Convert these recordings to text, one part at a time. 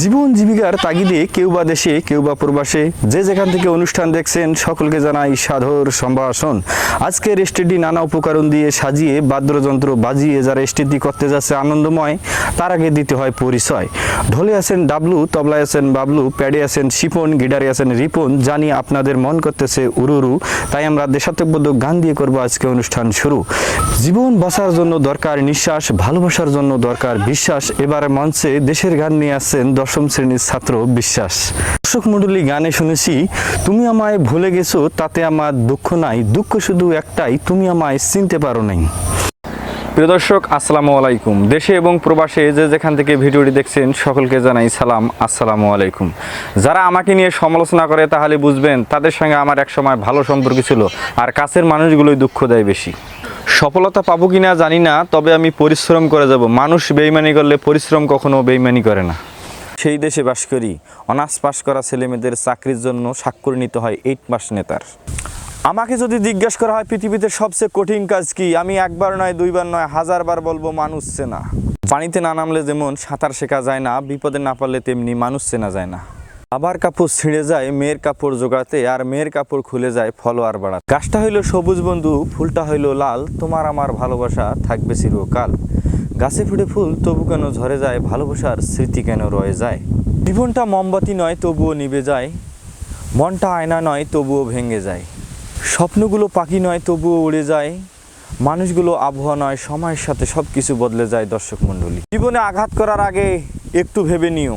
জীবন জীবিকার তাগিদে কেউ বা দেশে, কেউ বা প্রবাসে যে যেখান থেকে অনুষ্ঠান দেখছেন সকলকে জানাই সাধর সম্ভাষণ। আজকের স্টেডি নানা উপকরণ দিয়ে সাজিয়ে, বাদ্যযন্ত্র বাজিয়ে যারা স্টেডি করতে যাচ্ছে আনন্দময়, তার আগে দিতে হয় পরিচয়। ঢোলে আছেন ডাবলু, তবলায় আছেন বাবলু, প্যাডে আছেন শিপন, গিটারে আছেন রিপন, জানি আপনাদের মন করতেছে উরুরু, তাই আমরা দেশাত্মকবদ্ধ গান দিয়ে করব আজকে অনুষ্ঠান শুরু। জীবন বাঁচার জন্য দরকার নিঃশ্বাস, ভালোবাসার জন্য দরকার বিশ্বাস। এবার মঞ্চে দেশের গান নিয়ে আসছেন দশম শ্রেণির ছাত্র বিশ্বাস। দর্শক মণ্ডলী, গানে শুনেছি, তুমি আমায় ভুলে গেছো, তাতে আমার দুঃখ নাই। দুঃখ শুধু একটাই, তুমি আমায় চিনতে পারো নাই। প্রিয় দর্শক, আসসালামু আলাইকুম। দেশে এবং প্রবাসে যে যেখান থেকে ভিডিওটি দেখছেন, সকলকে জানাই সালাম, আসসালামু আলাইকুম। যারা আমাকে নিয়ে সমালোচনা করে, তাহলে বুঝবেন, তাদের সঙ্গে আমার এক সময় ভালো সম্পর্ক ছিল, আর কাছের মানুষগুলোই দুঃখ দেয় বেশি। সফলতা পাবো কিনা জানি না, তবে আমি পরিশ্রম করে যাব। মানুষ বেইমানি করলে পরিশ্রম কখনো বেইমানি করে না। সেই দেশে বাস করি। অনার্স পাস করা ছেলেমেয়েদের চাকরির জন্য স্বাক্ষর নিতে হয় এইট মাস নেতার। আমাকে যদি জিজ্ঞেস করা হয়, পৃথিবীতে সবচেয়ে কঠিন কাজ কি? আমি একবার নয়, দুইবার নয়, হাজারবার বলব মানুষ চেনা। পানিতে না নামলে যেমন সাঁতার শেখা যায় না, বিপদে না পারলে তেমনি মানুষ চেনা যায় না। আবার কাপড় ছিঁড়ে যায়, মেয়ের কাপড় জোগাতে, আর মেয়ের কাপড় খুলে যায় ফলোয়ার বাড়াতে। গাছটা হইল সবুজ বন্ধু, ফুলটা হইল লাল, তোমার আমার ভালোবাসা থাকবে চিরকাল। গাছে ফুটে ফুল, তবু কেন ঝরে যায়? ভালোবাসার স্মৃতি কেন রয়ে যায়? জীবনটা মোমবাতি নয়, তবুও নিভে যায়। মনটা আয়না নয়, তবুও ভেঙে যায়। স্বপ্নগুলো পাখি নয়, তবুও উড়ে যায়। মানুষগুলো আবহাওয়া নয়, সময়ের সাথে সব কিছু বদলে যায়, দর্শক মণ্ডলী। জীবনে আঘাত করার আগে একটু ভেবে নিও।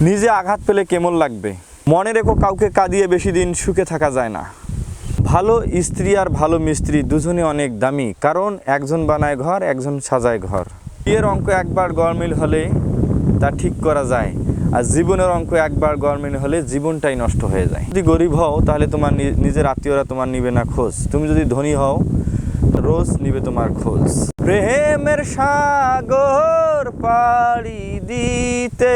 নিজে আঘাত পেলে কেমন লাগবে? মনে রেখো, কাউকে কাঁদিয়ে বেশি দিন সুখে থাকা যায় না। ভালো স্ত্রী আর ভালো মিস্ত্রি দুজনে অনেক দামি, কারণ একজন বানায় ঘর, একজন সাজায় ঘর। বিয়ের অঙ্ক একবার গরমিল হলে তা ঠিক করা যায়। আর জীবনের অঙ্ক একবার গরমিল হলে জীবনটাই নষ্ট হয়ে যায়। যদি গরিব হও, তাহলে তোমার নিজের আত্মীয়রা তোমার নিবে না খোঁজ। তুমি যদি ধনী হও, রোজ নিবে তোমার খোঁজ। প্রেমের সাগর পাড়ি দিতে